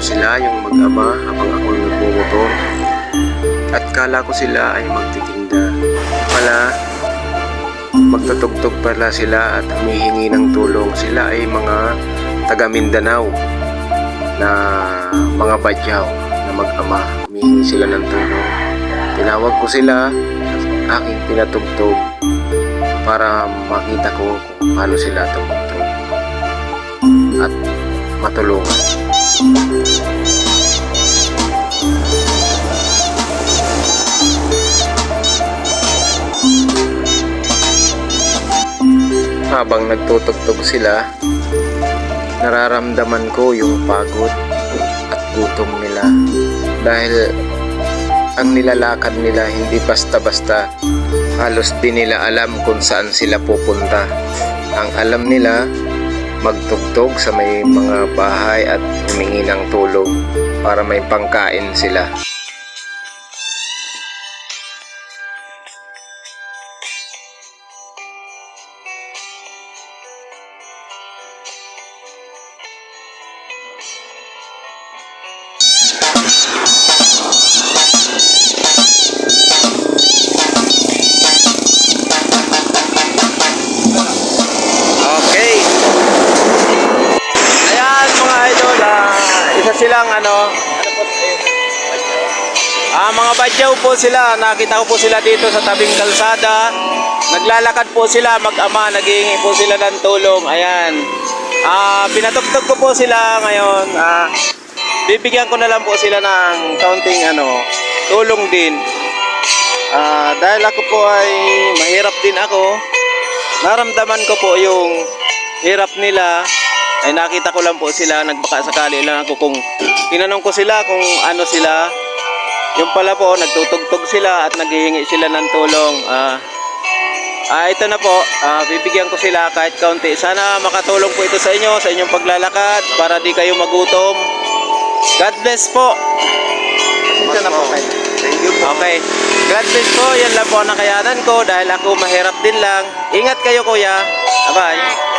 ko sila, yung mag-ama, habang ako nagmumotor. At kala ko sila ay magtitinda. Pala, magtutugtog pala sila at humihingi ng tulong. Sila ay mga taga Mindanao na mga badyaw na mag-ama. Humihingi sila ng tulong. Tinawag ko sila at aking pinatugtog para makita ko kung paano sila tumugtog at matulungan. Habang nagtutugtog sila, nararamdaman ko yung pagod at gutom nila dahil ang nilalakad nila hindi basta-basta halos di nila alam kung saan sila pupunta ang alam nila magtugtog sa may mga bahay at humingi ng tulong para may pangkain sila silang ano, Ah, mga badyaw po sila. Nakita ko po sila dito sa tabing kalsada. Naglalakad po sila mag-ama, naghihingi po sila ng tulong. Ayan. Ah, pinatugtog ko po sila ngayon. Ah, bibigyan ko na lang po sila ng counting ano, tulong din. Ah, dahil ako po ay mahirap din ako naramdaman ko po yung hirap nila ay nakita ko lang po sila nagbaka sakali lang ako kung tinanong ko sila kung ano sila yung pala po nagtutugtog sila at naghihingi sila ng tulong ah ah, ito na po ah, bibigyan ko sila kahit kaunti sana makatulong po ito sa inyo sa inyong paglalakad para di kayo magutom God bless po Pasensya na po. Thank you po. Okay. God bless po. Yan lang po ang nakayanan ko dahil ako mahirap din lang. Ingat kayo kuya. Bye-bye.